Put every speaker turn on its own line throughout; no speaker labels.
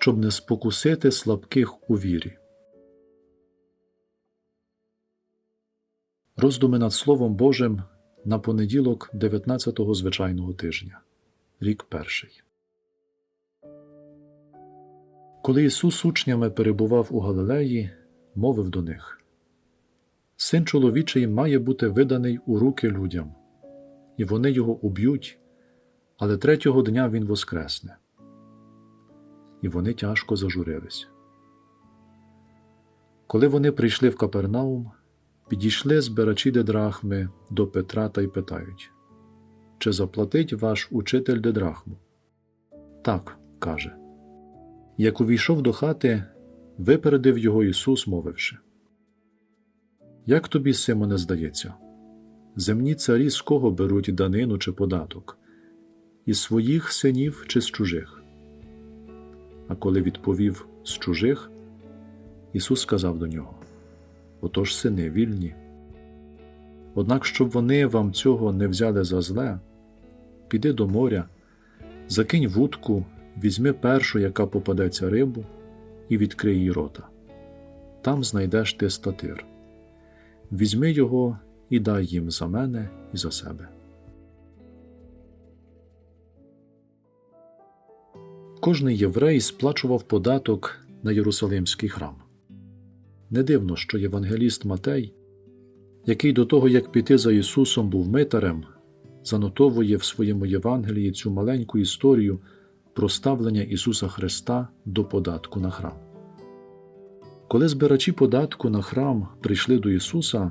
щоб не спокусити слабких у вірі. Роздуми над Словом Божим на понеділок 19-го звичайного тижня, рік перший. Коли Ісус учнями перебував у Галилеї, мовив до них Син чоловічий має бути виданий у руки людям, і вони його уб'ють, але третього дня він воскресне. І вони тяжко зажурились. Коли вони прийшли в Капернаум, підійшли збирачі дедрахми до Петра та й питають Чи заплатить ваш учитель дедрахму? Так, каже. Як увійшов до хати, випередив його Ісус, мовивши Як тобі, Симоне, здається? Земні царі з кого беруть данину чи податок? Із своїх синів чи з чужих? А коли відповів з чужих, Ісус сказав до нього Отож сини вільні. Однак, щоб вони вам цього не взяли за зле, піди до моря, закинь вудку, візьми першу, яка попадеться рибу, і відкрий її рота. Там знайдеш ти статир. Візьми його і дай їм за мене і за себе. Кожний єврей сплачував податок на Єрусалимський храм. Не дивно, що євангеліст Матей, який до того, як піти за Ісусом був митарем, занотовує в своєму Євангелії цю маленьку історію про ставлення Ісуса Христа до податку на храм. Коли збирачі податку на храм прийшли до Ісуса,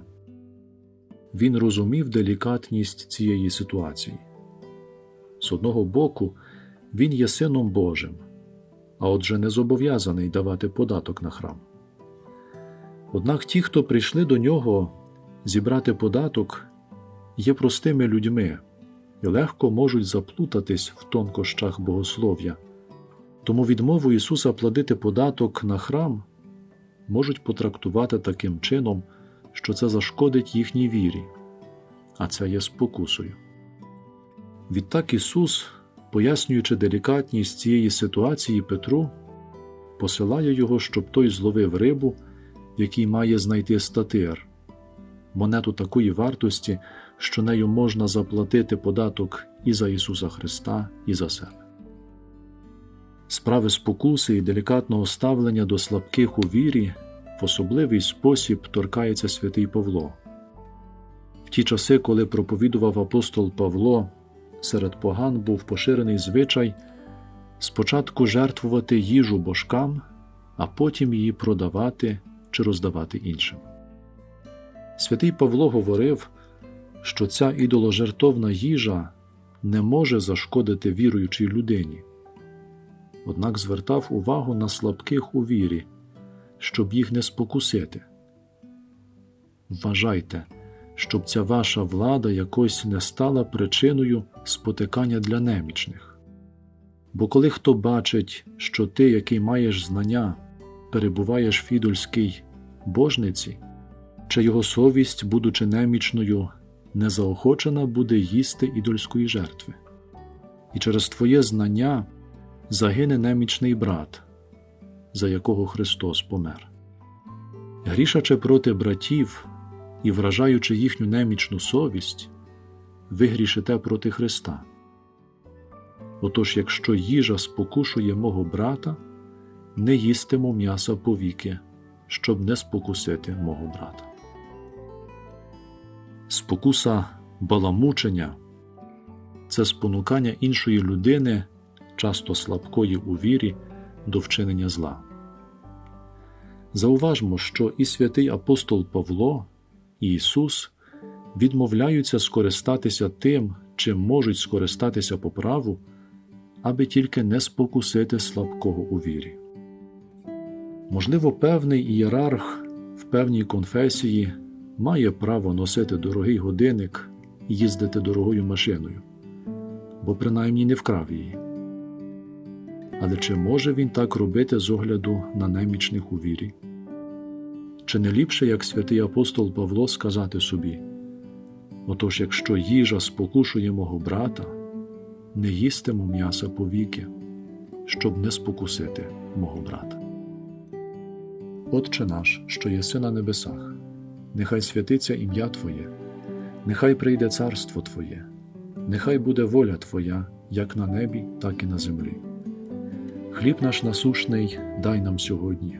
Він розумів делікатність цієї ситуації. З одного боку, Він є Сином Божим, а отже не зобов'язаний давати податок на храм. Однак ті, хто прийшли до нього зібрати податок, є простими людьми і легко можуть заплутатись в тонкощах богослов'я, тому відмову Ісуса платити податок на храм можуть потрактувати таким чином, що це зашкодить їхній вірі, а це є спокусою. Відтак Ісус, пояснюючи делікатність цієї ситуації Петру, посилає його, щоб той зловив рибу який має знайти статир, монету такої вартості, що нею можна заплатити податок і за Ісуса Христа, і за себе. Справи спокуси і делікатного ставлення до слабких у вірі в особливий спосіб торкається святий Павло. В ті часи, коли проповідував апостол Павло, серед поган був поширений звичай спочатку жертвувати їжу божкам, а потім її продавати чи роздавати іншим. Святий Павло говорив, що ця ідоложертовна їжа не може зашкодити віруючій людині, однак звертав увагу на слабких у вірі, щоб їх не спокусити. Вважайте, щоб ця ваша влада якось не стала причиною спотикання для немічних. Бо коли хто бачить, що ти, який маєш знання, перебуваєш в фідольській божниці, чи його совість, будучи немічною, не заохочена буде їсти ідольської жертви, і через твоє знання загине немічний брат, за якого Христос помер. Грішачи проти братів і вражаючи їхню немічну совість, ви грішите проти Христа. Отож, якщо їжа спокушує мого брата, не їстиму м'яса повіки, щоб не спокусити мого брата. Спокуса баламучення це спонукання іншої людини, часто слабкої у вірі, до вчинення зла. Зауважмо, що і святий апостол Павло, Ісус відмовляються скористатися тим, чим можуть скористатися по праву, аби тільки не спокусити слабкого у вірі. Можливо, певний ієрарх в певній конфесії має право носити дорогий годинник і їздити дорогою машиною, бо принаймні не вкрав її. Але чи може він так робити з огляду на немічних у вірі? Чи не ліпше, як святий апостол Павло, сказати собі Отож, якщо їжа спокушує мого брата, не їстиму м'яса повіки, щоб не спокусити мого брата. Отче наш, що єси на небесах, нехай святиться ім'я Твоє, нехай прийде царство Твоє, нехай буде воля Твоя, як на небі, так і на землі. Хліб наш насушний дай нам сьогодні,